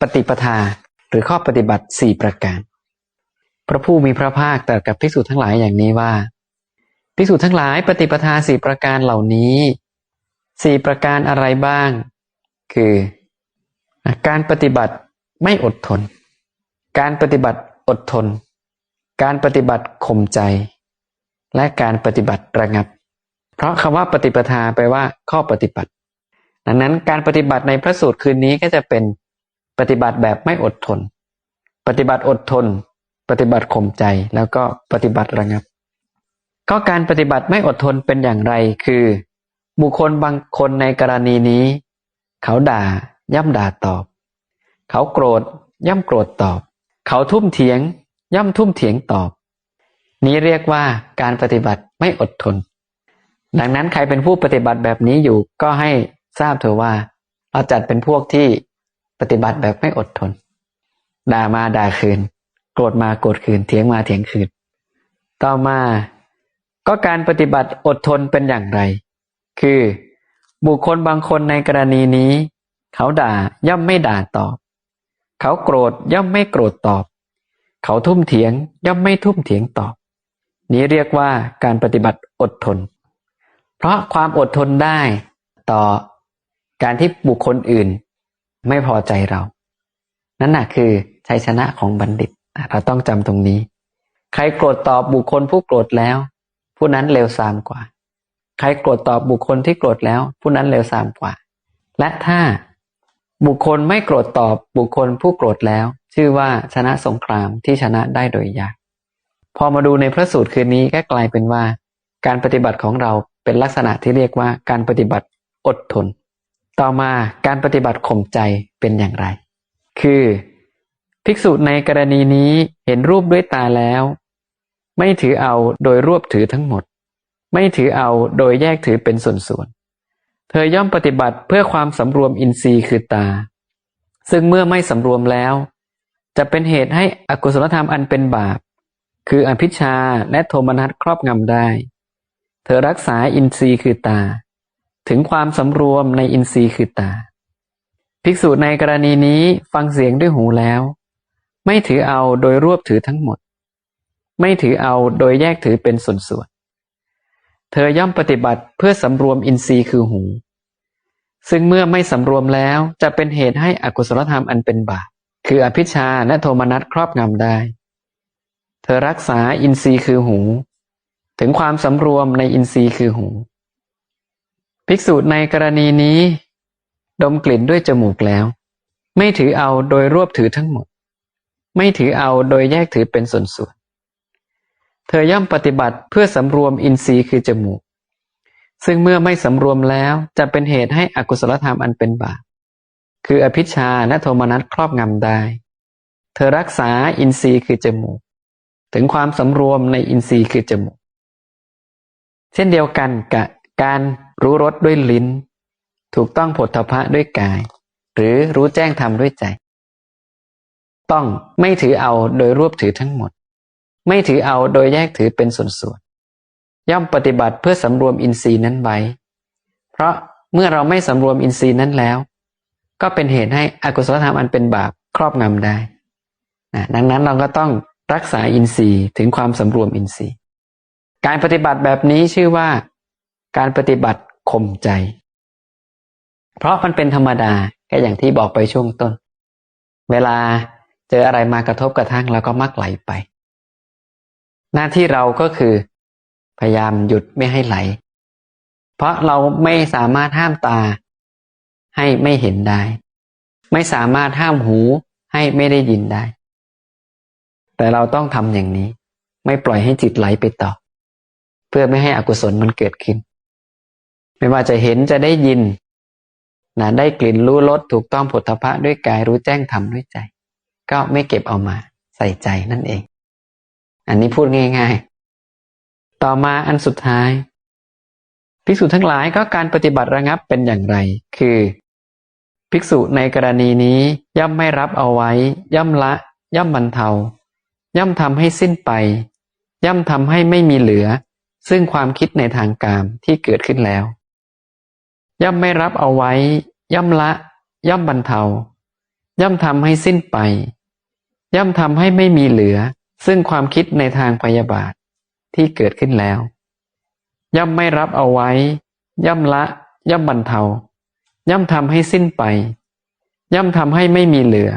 ปฏิปทาหรือข้อปฏิบัติสี่ประการ พระผู้มีพระภาคตรัสกับภิกษุทั้งหลายอย่างนี้ว่าภิกษุทั้งหลายปฏิปทาสี่ประการเหล่านี้สี่ประการอะไรบ้าง คือการปฏิบัติไม่อดทน การปฏิบัติอดทน การปฏิบัติข่มใจ และการปฏิบัติระงับ เพราะคำว่าปฏิปทาแปลว่าข้อปฏิบัติดังนั้นการปฏิบัติในพระสูตรคืนนี้ก็จะเป็น ปฏิบัติแบบไม่อดทน ปฏิบัติอดทน ปฏิบัติข่มใจแล้วก็ปฏิบัติระงับ ก็การปฏิบัติไม่อดทนเป็นอย่างไรคือ บุคคลบางคนในกรณีนี้ เขาด่าย่ำด่าตอบ เขาโกรธย่ำโกรธตอบ เขาทุ่มเถียง ย่ำทุ่มเถียงตอบ นี้เรียกว่าการปฏิบัติไม่อดทน ดังนั้นใครเป็นผู้ปฏิบัติแบบนี้อยู่ก็ให้ทราบเถอะว่าเราจัดเป็นพวกที่ ปฏิบัติแบบไม่อดทน ด่ามาด่าคืน โกรธมาโกรธคืนเถียงมาเถียงคืน ต่อมาก็การปฏิบัติอดทนเป็นอย่างไร คือบุคคลบางคนในกรณีนี้ เขาด่าย่อมไม่ด่าตอบ เขาโกรธย่อมไม่โกรธตอบ เขาทุ่มเถียงย่อมไม่ทุ่มเถียงตอบ นี้เรียกว่าการปฏิบัติอดทน เพราะความอดทนได้ต่อการที่บุคคลอื่น ไม่พอใจเรา นั่นน่ะคือชัยชนะของบัณฑิต เราต้องจำตรงนี้ ใครโกรธตอบบุคคลผู้โกรธแล้ว ผู้นั้นเลวทรามกว่า ใครโกรธตอบบุคคลที่โกรธแล้ว ผู้นั้นเลวทรามกว่า และถ้าบุคคลไม่โกรธตอบบุคคลผู้โกรธแล้ว ชื่อว่าชนะสงครามที่ชนะได้โดยยากพอมาดูในพระสูตรคืนนี้ก็กลายเป็นว่า การปฏิบัติของเราเป็นลักษณะที่เรียกว่าการปฏิบัติอดทน ต่อมาการปฏิบัติข่มใจเป็นอย่างไร คือ ภิกษุในกรณีนี้เห็นรูปด้วยตาแล้ว ไม่ถือเอาโดยรวบถือทั้งหมด ไม่ถือเอาโดยแยกถือเป็นส่วนๆ เธอย่อมปฏิบัติเพื่อความสำรวมอินทรีย์คือตา ซึ่งเมื่อไม่สำรวมแล้ว จะเป็นเหตุให้อกุศลธรรมอันเป็นบาป คืออภิชาและโทมนัสครอบงำได้ เธอรักษาอินทรีย์คือตา ถึงความสำรวมในอินทรีย์คือตา ภิกษุในกรณีนี้ฟังเสียงด้วยหูแล้ว ไม่ถือเอาโดยรวบถือทั้งหมด ไม่ถือเอาโดยแยกถือเป็นส่วนๆ เธอย่อมปฏิบัติเพื่อสำรวมอินทรีย์คือหู ซึ่งเมื่อไม่สำรวมแล้วจะเป็นเหตุให้อกุศลธรรมอันเป็นบาปคืออภิชาและโทมนัสครอบงำได้ เธอรักษาอินทรีย์คือหู ถึงความสำรวมในอินทรีย์คือหู ภิกษุในกรณีนี้ ดมกลิ่นด้วยจมูกแล้ว ไม่ถือเอาโดยรวบถือทั้งหมด ไม่ถือเอาโดยแยกถือเป็นส่วนๆเธอย่อมปฏิบัติเพื่อสำรวมอินทรีย์คือจมูก ซึ่งเมื่อไม่สำรวมแล้วจะเป็นเหตุให้อกุศลธรรมอันเป็นบาปคืออภิชาและโทมนัสครอบงำได้ เธอรักษาอินทรีย์คือจมูก ถึงความสำรวมในอินทรีย์คือจมูก เช่นเดียวกันกับการ รู้รสด้วยลิ้น ถูกต้องผลทพะด้วยกาย หรือรู้แจ้งธรรมด้วยใจ ต้องไม่ถือเอาโดยรวบถือทั้งหมด ไม่ถือเอาโดยแยกถือเป็นส่วนๆย่อมปฏิบัติเพื่อสำรวมอินทรีย์นั้นไว้ เพราะเมื่อเราไม่สำรวมอินทรีย์นั้นแล้ว ก็เป็นเหตุให้อกุศลธรรมอันเป็นบาปครอบงำได้นะดังนั้นเราก็ต้องรักษาอินทรีย์ถึงความสำรวมอินทรีย์ การปฏิบัติแบบนี้ชื่อว่า การปฏิบัติ ข่มใจ เพราะมันเป็นธรรมดาแค่อย่างที่บอกไปช่วงต้น เวลาเจออะไรมากระทบกระทั่งเราก็มักไหลไป หน้าที่เราก็คือ พยายามหยุดไม่ให้ไหล เพราะเราไม่สามารถห้ามตา ให้ไม่เห็นได้ ไม่สามารถห้ามหูให้ไม่ได้ยินได้ แต่เราต้องทำอย่างนี้ ไม่ปล่อยให้จิตไหลไปต่อ เพื่อไม่ให้อกุศลมันเกิดขึ้น ไม่ว่าจะเห็นจะได้ยินนะได้กลิ่นรู้รสถูกต้องผลทพะด้วยกายรู้แจ้งธรรมด้วยใจ ก็ไม่เก็บเอามาใส่ใจนั่นเอง อันนี้พูดง่าย ๆ ต่อมาอันสุดท้ายภิกษุทั้งหลายก็การปฏิบัติระงับเป็นอย่างไร คือ ภิกษุในกรณีนี้ย่อมไม่รับเอาไว้ ย่อมละ ย่อมบรรเทา ย่อมทำให้สิ้นไป ย่อมทำให้ไม่มีเหลือ ซึ่งความคิดในทางกามที่เกิดขึ้นแล้ว ย่อมไม่รับเอาไว้ ย่อมละ ย่อมบรรเทา ย่อมทำให้สิ้นไป ย่อมทำให้ไม่มีเหลือ ซึ่งความคิดในทางพยาบาทที่เกิดขึ้นแล้ว ย่อมไม่รับเอาไว้ ย่อมละ ย่อมบรรเทา ย่อมทำให้สิ้นไป ย่อมทำให้ไม่มีเหลือ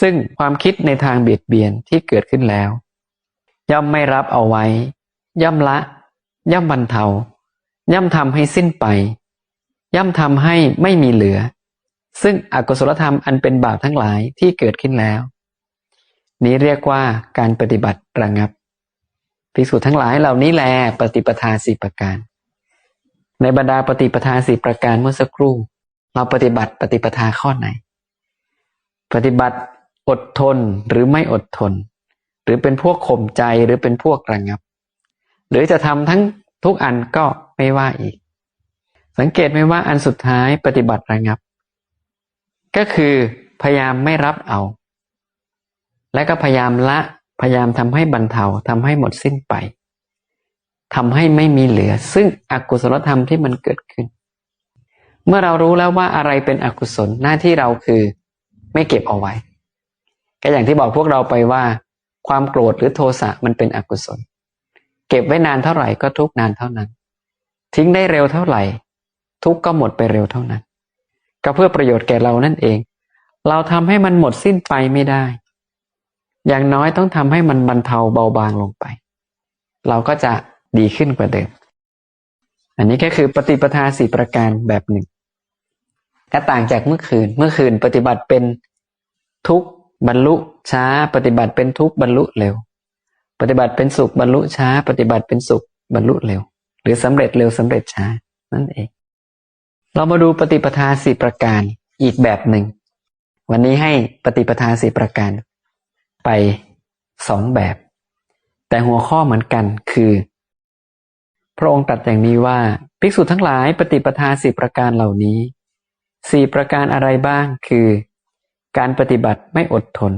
ซึ่งความคิดในทางเบียดเบียนที่เกิดขึ้นแล้ว ย่อมไม่รับเอาไว้ ย่อมละ ย่อมบรรเทา ย่อมทำให้สิ้นไป ย่อมทำให้ไม่มีเหลือ ซึ่งอกุศลธรรมอันเป็นบาปทั้งหลายที่เกิดขึ้นแล้ว นี้เรียกว่าการปฏิบัติระงับภิกษุทั้งหลายเหล่านี้แลปฏิปทาสี่ประการ ในบรรดาปฏิปทาสี่ประการเมื่อสักครู่ เราปฏิบัติปฏิปทาข้อไหน ปฏิบัติอดทนหรือไม่อดทน หรือเป็นพวกข่มใจหรือเป็นพวกระงับ หรือจะทำทั้งทุกอันก็ไม่ว่าอีก สังเกตไหมว่าอันสุดท้ายปฏิบัติระงับ ก็คือพยายามไม่รับเอา และก็พยายามละพยายามทำให้บรรเทาทำให้หมดสิ้นไปทำให้ไม่มีเหลือ ซึ่งอกุศลธรรมที่มันเกิดขึ้น เมื่อเรารู้แล้วว่าอะไรเป็นอกุศลหน้าที่เราคือไม่เก็บเอาไว้ ก็อย่างที่บอกพวกเราไปว่า ความโกรธหรือโทสะมันเป็นอกุศล เก็บไว้นานเท่าไหร่ก็ทุกนานเท่านั้น ทิ้งได้เร็วเท่าไหร่ ทุกก็หมดไปเร็วเท่านั้น ก็เพื่อประโยชน์แก่เรานั่นเอง เราทำให้มันหมดสิ้นไปไม่ได้ อย่างน้อยต้องทำให้มันบรรเทาเบาบางลงไป เราก็จะดีขึ้นกว่าเดิม อันนี้ก็คือปฏิปทาสี่ประการแบบหนึ่งก็ต่างจากเมื่อคืน เมื่อคืนปฏิบัติเป็นทุกข์บรรลุช้า ปฏิบัติเป็นทุกข์บรรลุเร็ว ปฏิบัติเป็นสุขบรรลุช้า ปฏิบัติเป็นสุขบรรลุเร็ว หรือสำเร็จเร็วสำเร็จช้านั่นเอง เรามาดูปฏิปทาสี่ประการอีกแบบหนึ่ง วันนี้ให้ปฏิปทาสี่ประการ ไปสองแบบ แต่หัวข้อเหมือนกันคือ พระองค์ตรัสอย่างนี้ว่า ภิกษุทั้งหลายปฏิปทาสี่ประการเหล่านี้สี่ประการอะไรบ้างคือ การปฏิบัติไม่อดทน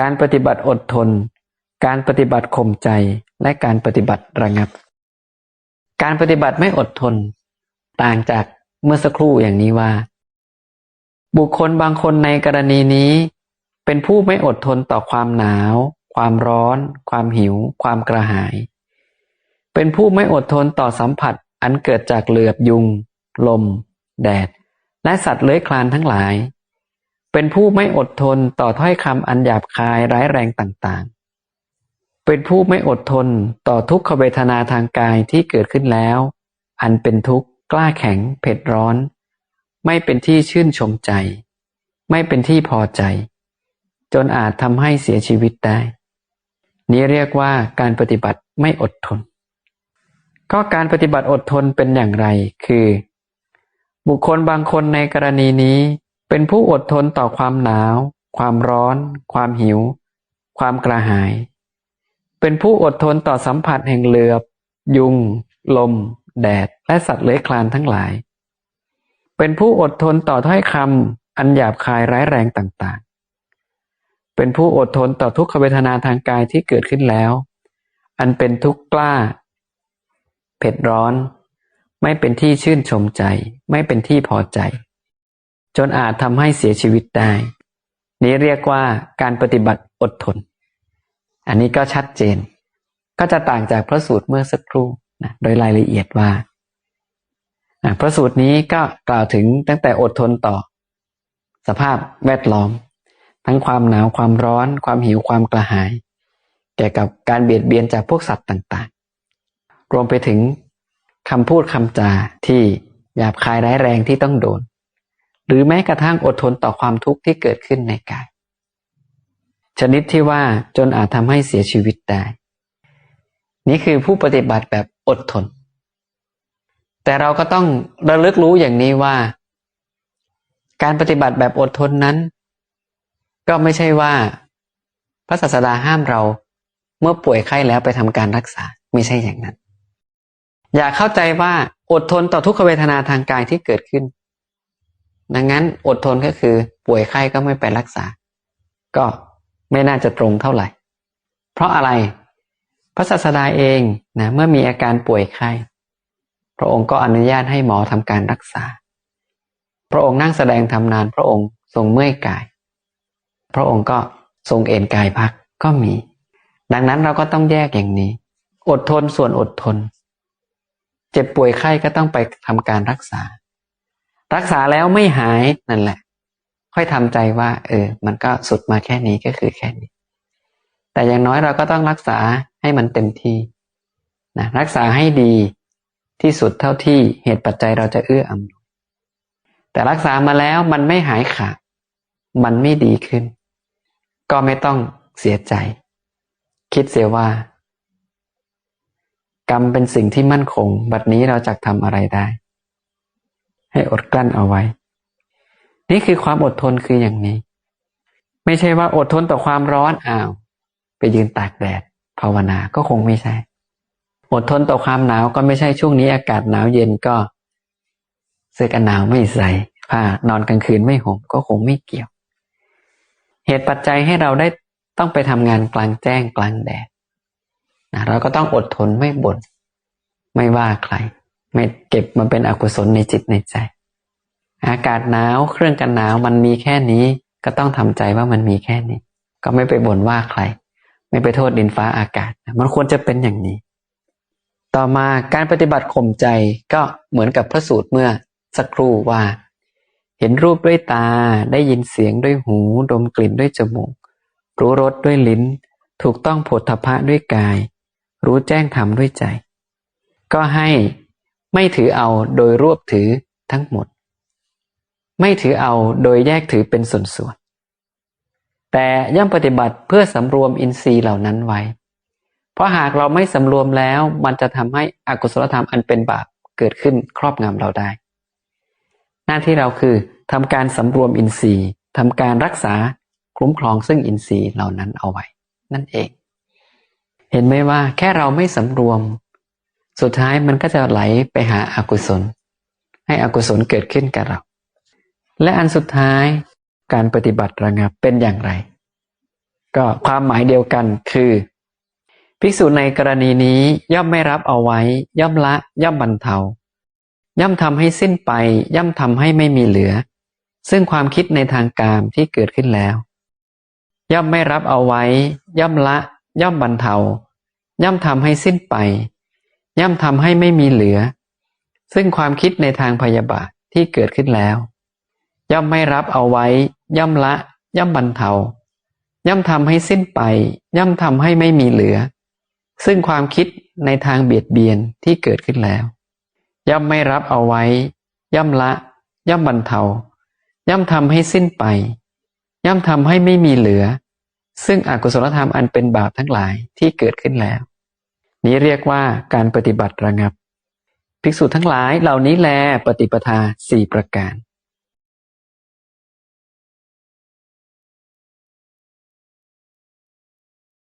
การปฏิบัติอดทน การปฏิบัติข่มใจและการปฏิบัติระงับ การปฏิบัติไม่อดทน ต่างจากเมื่อสักครู่อย่างนี้ว่า บุคคลบางคนในกรณีนี้ เป็นผู้ไม่อดทนต่อความหนาว ความร้อน ความหิว ความกระหาย เป็นผู้ไม่อดทนต่อสัมผัสอันเกิดจากเหลือบยุง ลม แดด และสัตว์เลื้อยคลานทั้งหลาย เป็นผู้ไม่อดทนต่อถ้อยคำอันหยาบคายร้ายแรงต่างๆ เป็นผู้ไม่อดทนต่อทุกขเวทนาทางกายที่เกิดขึ้นแล้ว อันเป็นทุกข์ กล้าแข็ง เผ็ดร้อน ไม่เป็นที่ชื่นชมใจ ไม่เป็นที่พอใจ จนอาจทำให้เสียชีวิตได้ นี้เรียกว่าการปฏิบัติไม่อดทน ก็การปฏิบัติอดทนเป็นอย่างไร คือ บุคคลบางคนในกรณีนี้ เป็นผู้อดทนต่อความหนาว ความร้อน ความหิว ความกระหาย เป็นผู้อดทนต่อสัมผัสแห่งเหลือบ ยุง ลม แดด และสัตว์เลื้อยคลานทั้งหลาย เป็นผู้อดทนต่อถ้อยคำอันหยาบคายร้ายแรงต่างๆ เป็นผู้อดทนต่อทุกขเวทนาทางกายที่เกิดขึ้นแล้ว อันเป็นทุกข์กล้า เผ็ดร้อน ไม่เป็นที่ชื่นชมใจ ไม่เป็นที่พอใจ จนอาจทำให้เสียชีวิตได้ นี้เรียกว่าการปฏิบัติอดทน อันนี้ก็ชัดเจน ก็จะต่างจากพระสูตรเมื่อสักครู่ นะโดยรายละเอียดว่าพระสูตรนี้ก็กล่าวถึงตั้งแต่อดทนต่อ สภาพแวดล้อม ทั้งความหนาวความร้อน ความหิวความกระหาย แก่กับการเบียดเบียนจากพวกสัตว์ต่างๆ รวมไปถึงคำพูดคำจาที่หยาบคายร้ายแรงที่ต้องโดน หรือแม้กระทั่งอดทนต่อความทุกข์ที่เกิดขึ้นในกาย ชนิดที่ว่าจนอาจทำให้เสียชีวิตได้ นี่คือผู้ปฏิบัติแบบอดทน แต่เราก็ต้องระลึกรู้อย่างนี้ว่า การปฏิบัติแบบอดทนนั้น ก็ไม่ใช่ว่า พระศาสดาห้ามเราเมื่อป่วยไข้แล้วไปทำการรักษาไม่ใช่อย่างนั้น อย่าเข้าใจว่าอดทนต่อทุกขเวทนาทางกายที่เกิดขึ้น ดังนั้นอดทนก็คือป่วยไข้ก็ไม่ไปรักษา ก็ไม่น่าจะตรงเท่าไหร่ เพราะอะไร พระศาสดาเองนะเมื่อมีอาการป่วยไข้ พระองค์ก็อนุญาตให้หมอทำการรักษา พระองค์นั่งแสดงธรรมนาน พระองค์ทรงเมื่อยกาย พระองค์ก็ทรงเอนกายพักก็มี ดังนั้นเราก็ต้องแยกอย่างนี้ อดทนส่วนอดทน เจ็บป่วยไข้ก็ต้องไปทำการรักษา รักษาแล้วไม่หายนั่นแหละ ค่อยทำใจว่า เออ มันก็สุดมาแค่นี้ก็คือแค่นี้ แต่อย่างน้อยเราก็ต้องรักษาให้มันเต็มที่นะรักษาให้ดีที่สุดเท่าที่เหตุปัจจัยเราจะเอื้ออำนวยแต่รักษามาแล้วมันไม่หายขาดมันไม่ดีขึ้น ก็ไม่ต้องเสียใจ คิดเสียว่า กรรมเป็นสิ่งที่มั่นคง บัดนี้เราจะทำอะไรได้ ให้อดกลั้นเอาไว้ นี่คือความอดทนคืออย่างนี้ ไม่ใช่ว่าอดทนต่อความร้อนอ้าว ไปยืนตากแดดภาวนาก็คงไม่ใช่ อดทนต่อความหนาวก็ไม่ใช่ช่วงนี้อากาศหนาวเย็นก็เสื้อกันหนาวไม่ใส่ผ้านอนกลางคืนไม่ห่มก็คงไม่เกี่ยว เหตุปัจจัยให้เราได้ต้องไปทำงานกลางแจ้งกลางแดดนะเราก็ต้องอดทนไม่บน่นไม่ว่าใคร ไม่เก็บมาเป็นอกุศลในจิตในใจ อากาศหนาวเครื่องกันหนาวมันมีแค่นี้ ก็ต้องทำใจว่ามันมีแค่นี้ ก็ไม่ไปบ่นว่าใคร ไม่ไปโทษดินฟ้าอากาศ มันควรจะเป็นอย่างนี้ ต่อมาการปฏิบัติข่มใจก็เหมือนกับพระสูตรเมื่อสักครู่ว่า เห็นรูปด้วยตาได้ยินเสียงด้วยหู ดมกลิ่นด้วยจมูก รู้รสด้วยลิ้น ถูกต้องผฏฐัพพะด้วยกาย รู้แจ้งธรรมด้วยใจ ก็ให้ไม่ถือเอาโดยรวบถือทั้งหมด ไม่ถือเอาโดยแยกถือเป็นส่วนๆ แต่ย่อมปฏิบัติเพื่อสำรวมอินทรีย์เหล่านั้นไว้ เพราะหากเราไม่สำรวมแล้ว มันจะทำให้อกุศลธรรมอันเป็นบาปเกิดขึ้นครอบงำเราได้ หน้าที่เราคือทำการสำรวมอินทรีย์ทำการรักษาคุ้มครองซึ่งอินทรีย์เหล่านั้นเอาไว้ นั่นเอง เห็นไหมว่าแค่เราไม่สำรวม สุดท้ายมันก็จะไหลไปหาอากุศล ให้อกุศลเกิดขึ้นกับเรา และอันสุดท้าย การปฏิบัติระงับเป็นอย่างไร ก็ความหมายเดียวกันคือ ภิกษุในกรณีนี้ย่อมไม่รับเอาไว้ ย่อมละ ย่อมบรรเทา ย่อมทำให้สิ้นไป ย่อมทำให้ไม่มีเหลือ ซึ่งความคิดในทางกามที่เกิดขึ้นแล้ว ย่อมไม่รับเอาไว้ ย่อมละ ย่อมบรรเทา ย่อมทำให้สิ้นไป ย่อมทำให้ไม่มีเหลือ ซึ่งความคิดในทางพยาบาทที่เกิดขึ้นแล้ว ย่อมไม่รับเอาไว้ ย่อมละ ย่อมบรรเทา ย่อมทำให้สิ้นไป ย่อมทำให้ไม่มีเหลือ ซึ่งความคิดในทางเบียดเบียนที่เกิดขึ้นแล้ว ย่อมไม่รับเอาไว้ ย่อมละ ย่อมบรรเทา ย่อมทำให้สิ้นไป ย่อมทำให้ไม่มีเหลือ ซึ่งอกุศลธรรมอันเป็นบาปทั้งหลายที่เกิดขึ้นแล้ว นี้เรียกว่าการปฏิบัติระงับ ภิกษุทั้งหลายเหล่านี้แลปฏิปทาสี่ประการ